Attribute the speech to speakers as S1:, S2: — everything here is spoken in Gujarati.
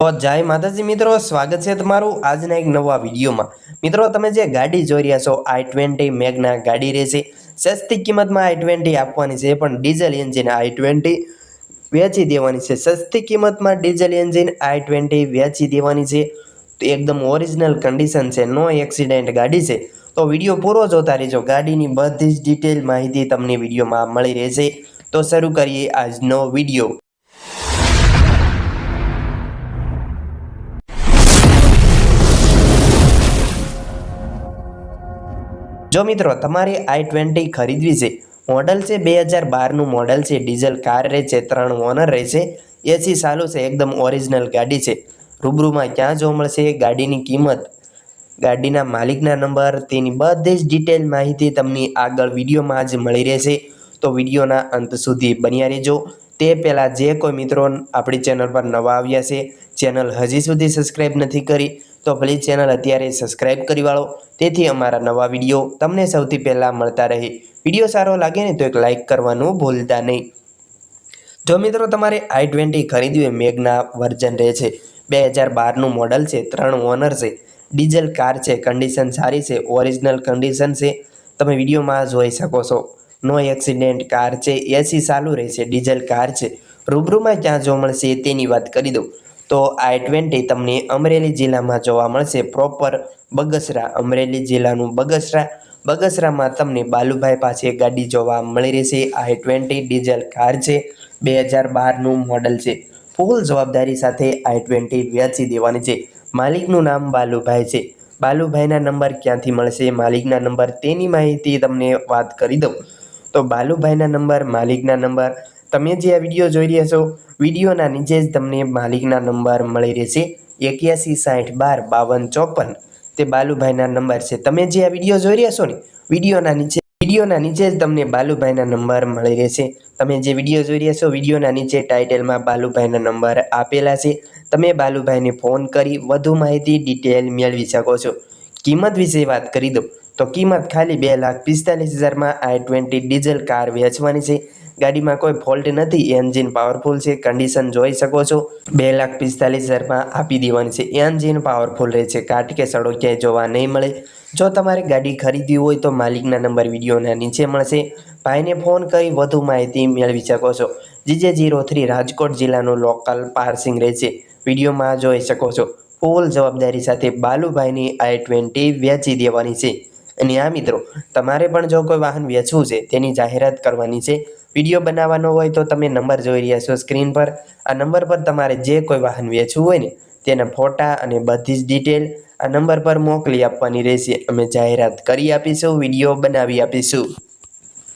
S1: તો જય માતાજી મિત્રો, સ્વાગત છે તમારું આજના એક નવા વિડીયોમાં. મિત્રો, તમે જે ગાડી જોઈ રહ્યા છો, આઈ ટ્વેન્ટી મેગના ગાડી રહેશે સસ્તી કિંમતમાં આઈ ટ્વેન્ટી આપવાની છે, પણ ડીઝલ એન્જિન આઈ ટ્વેન્ટી વેચી દેવાની છે. સસ્તી કિંમતમાં ડીઝલ એન્જિન આઈ ટ્વેન્ટી વેચી દેવાની છે. તો એકદમ ઓરિજિનલ કન્ડિશન છે, નો એક્સિડન્ટ ગાડી છે. તો વીડિયો પૂરો જોતા રહેજો. ગાડીની બધી જ ડિટેલ માહિતી તમને વિડીયોમાં મળી રહેશે. તો શરૂ કરીએ આજનો વીડિયો. જો મિત્રો તમારે આઈ ટ્વેન્ટી ખરીદવી છે, મોડલ છે બે હજાર બારનું મોડલ છે, ડીઝલ કાર રહે છે, ત્રણ ઓનર રહેશે એસી સારું છે, એકદમ ઓરિજિનલ ગાડી છે. રૂબરૂમાં ક્યાં જોવા મળશે? ગાડીની કિંમત, ગાડીના માલિકના નંબર, તેની બધી જ ડિટેલ માહિતી તમને આગળ વિડીયોમાં જ મળી રહેશે. તો વિડીયોના અંત સુધી બન્યા રહેજો. તે પહેલાં જે કોઈ મિત્રો આપણી ચેનલ પર નવા આવ્યા છે, ચેનલ હજી સુધી સબસ્ક્રાઈબ નથી કરી તો પ્લીઝ ચેનલ અત્યારે સબસ્ક્રાઈબ કરી વાળો. તેથી અમારા નવા વીડિયો તમને સૌથી પહેલાં મળતા રહે. વીડિયો સારો લાગે ને તો એક લાઇક કરવાનું ભૂલતા નહીં. જો મિત્રો તમારે આઈ ટ્વેન્ટી ખરીદવી મેગના વર્ઝન રહે છે. બે હજાર બારનું મોડલ છે, ત્રણ ઓનર છે. ડીઝલ કાર છે કન્ડિશન સારી છે ઓરિજિનલ કન્ડિશન છે. તમે વિડીયોમાં જોઈ શકો છો. નો એક્સિડેન્ટ કાર છે એસી ચાલુ રહેશે ડીઝલ કાર છે. રૂબરૂમાં ક્યાં જોવા મળશે તેની વાત કરી દઉં. તો આઈ ટ્વેન્ટી તમને અમરેલી જિલ્લામાં જોવા મળશે. પ્રોપર બગસરા, અમરેલી જિલ્લાનું બગસરા. બગસરામાં તમને બાલુભાઈ પાસે ગાડી જોવા મળી રહેશે. આઈ ટ્વેન્ટી ડીઝલ કાર છે. બે હજાર બારનું મોડલ છે. ફૂલ જવાબદારી સાથે આઈ ટ્વેન્ટી વેચી દેવાની છે. માલિકનું નામ બાલુભાઈ છે. બાલુભાઈના નંબર ક્યાંથી મળશે? માલિકના નંબર તેની માહિતી તમને વાત કરી દઉં. તો બાલુભાઈના નંબર, માલિકના નંબર તમે જે આ વીડિયો જોઈ રહ્યા છો, વિડીયોના નીચે જ તમને માલિકના નંબર મળી રહેશે, એક્યાસી સાઠ બાર બાવન ચોપન. તે બાલુભાઈના નંબર છે. તમે જે આ વીડિયો જોઈ રહ્યા છો ને, વિડીયોના નીચે વિડીયોના નીચે જ તમને બાલુભાઈના નંબર મળી રહેશે. તમે જે વીડિયો જોઈ રહ્યા છો, વિડીયોના નીચે ટાઇટલમાં બાલુભાઈના નંબર આપેલા છે. તમે બાલુભાઈને ફોન કરી વધુ માહિતી, ડિટેલ મેળવી શકો છો. કિંમત વિશે વાત કરી દઉં. તો કિંમત ખાલી બે લાખ પિસ્તાલીસ હજારમાં આઈ ટ્વેન્ટી ડીઝલ કાર વેચવાની છે. ગાડીમાં કોઈ ફોલ્ટ નથી, એન્જિન પાવરફુલ છે, કન્ડિશન જોઈ શકો છો. બે લાખ પિસ્તાલીસ હજારમાં આપી દેવાની છે. એન્જિન પાવરફુલ રહે છે, કાટ કે સડો ક્યાંય જોવા નહીં મળે. જો તમારે ગાડી ખરીદવી હોય તો માલિકના નંબર વિડીયોના નીચે મળશે. ભાઈને ફોન કરી વધુ માહિતી મેળવી શકો છો. જીજે જીરો થ્રી રાજકોટ જિલ્લાનું લોકલ પાર્સિંગ રહે છે. વિડીયોમાં જોઈ શકો છો. ફૂલ જવાબદારી સાથે બાલુભાઈની આઈ ટ્વેન્ટી વેચી દેવાની છે. અને આ મિત્રો, તમારે પણ જો કોઈ વાહન વેચવું છે, તેની જાહેરાત કરવાની છે. વીડિયો બનાવવાનો હોય તો તમે નંબર જોઈ રહ્યા છો સ્ક્રીન પર. આ નંબર પર તમારે જે કોઈ વાહન વેચવું હોય ને, તેના ફોટા અને બધી જ ડિટેલ આ નંબર પર મોકલી આપવાની રહેશે. અમે જાહેરાત કરી આપીશું, વીડિયો બનાવી આપીશું.